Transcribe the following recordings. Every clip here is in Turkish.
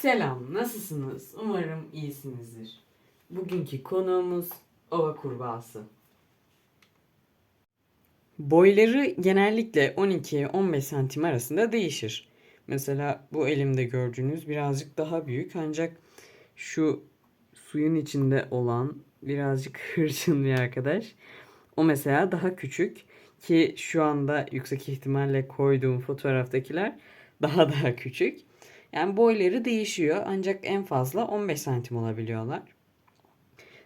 Selam, nasılsınız? Umarım iyisinizdir. Bugünkü konuğumuz ova kurbağası. Boyları genellikle 12-15 santim arasında değişir. Mesela bu elimde gördüğünüz birazcık daha büyük ancak şu suyun içinde olan birazcık hırçın bir arkadaş. O mesela daha küçük ki şu anda yüksek ihtimalle koyduğum fotoğraftakiler daha daha küçük. Yani boyları değişiyor ancak en fazla 15 santim olabiliyorlar.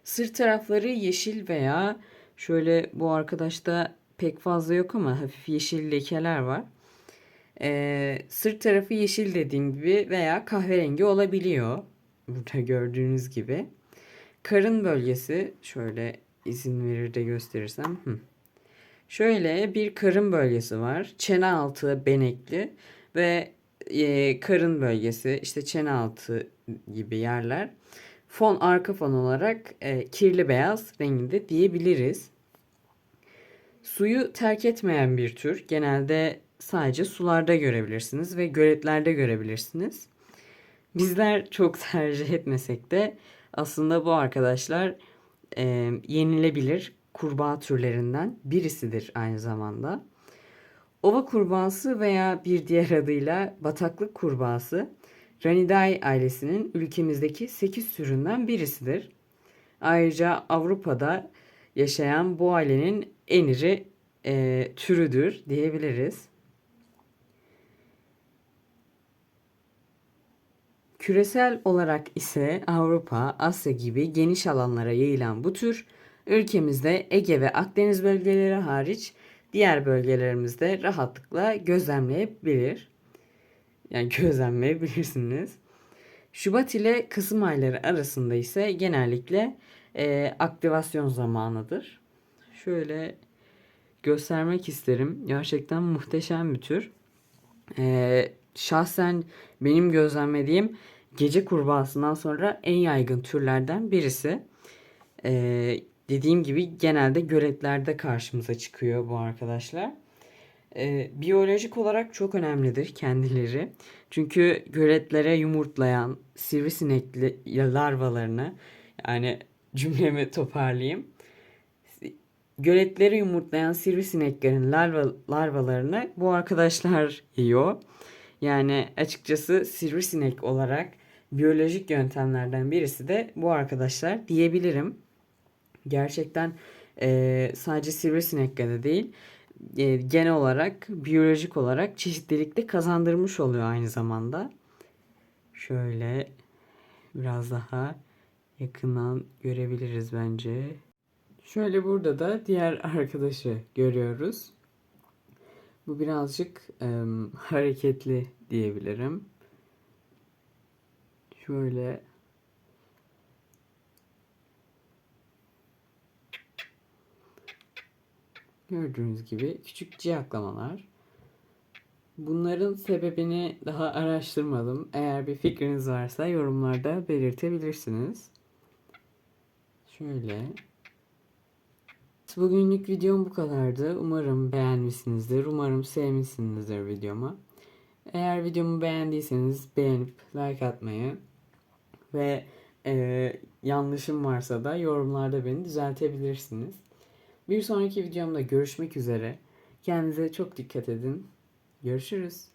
Sırt tarafları yeşil veya şöyle bu arkadaşta pek fazla yok ama hafif yeşil lekeler var. Ee, sırt tarafı yeşil dediğim gibi veya kahverengi olabiliyor. Burada gördüğünüz gibi. Karın bölgesi şöyle izin verir de gösterirsem. Hı. Şöyle bir karın bölgesi var. Çene altı benekli ve e, karın bölgesi işte çene altı gibi yerler. Fon arka fon olarak e, kirli beyaz renginde diyebiliriz. Suyu terk etmeyen bir tür. Genelde sadece sularda görebilirsiniz ve göletlerde görebilirsiniz. Bizler çok tercih etmesek de aslında bu arkadaşlar e, yenilebilir kurbağa türlerinden birisidir aynı zamanda. Ova kurbağası veya bir diğer adıyla bataklık kurbağası Ranidae ailesinin ülkemizdeki 8 türünden birisidir. Ayrıca Avrupa'da yaşayan bu ailenin en iri e, türüdür diyebiliriz. Küresel olarak ise Avrupa, Asya gibi geniş alanlara yayılan bu tür ülkemizde Ege ve Akdeniz bölgeleri hariç diğer bölgelerimizde rahatlıkla gözlemleyebilir. Yani gözlemleyebilirsiniz. Şubat ile Kasım ayları arasında ise genellikle e, aktivasyon zamanıdır. Şöyle göstermek isterim. Gerçekten muhteşem bir tür. E, şahsen benim gözlemlediğim gece kurbağasından sonra en yaygın türlerden birisi. E, dediğim gibi genelde göletlerde karşımıza çıkıyor bu arkadaşlar. Ee, biyolojik olarak çok önemlidir kendileri. Çünkü göletlere yumurtlayan sivrisinekli larvalarını yani cümlemi toparlayayım. Göletleri yumurtlayan sivrisineklerin larva, larvalarını bu arkadaşlar yiyor. Yani açıkçası sivrisinek olarak biyolojik yöntemlerden birisi de bu arkadaşlar diyebilirim. Gerçekten e, sadece sivrisineklere değil e, genel olarak biyolojik olarak çeşitlilikte kazandırmış oluyor aynı zamanda. Şöyle biraz daha yakından görebiliriz bence. Şöyle burada da diğer arkadaşı görüyoruz. Bu birazcık e, hareketli diyebilirim. Şöyle Gördüğünüz gibi küçük ciyaklamalar. Bunların sebebini daha araştırmadım. Eğer bir fikriniz varsa yorumlarda belirtebilirsiniz. Şöyle. Bugünlük videom bu kadardı. Umarım beğenmişsinizdir. Umarım sevmişsinizdir videomu. Eğer videomu beğendiyseniz beğenip like atmayı ve e, yanlışım varsa da yorumlarda beni düzeltebilirsiniz. Bir sonraki videomda görüşmek üzere. Kendinize çok dikkat edin. Görüşürüz.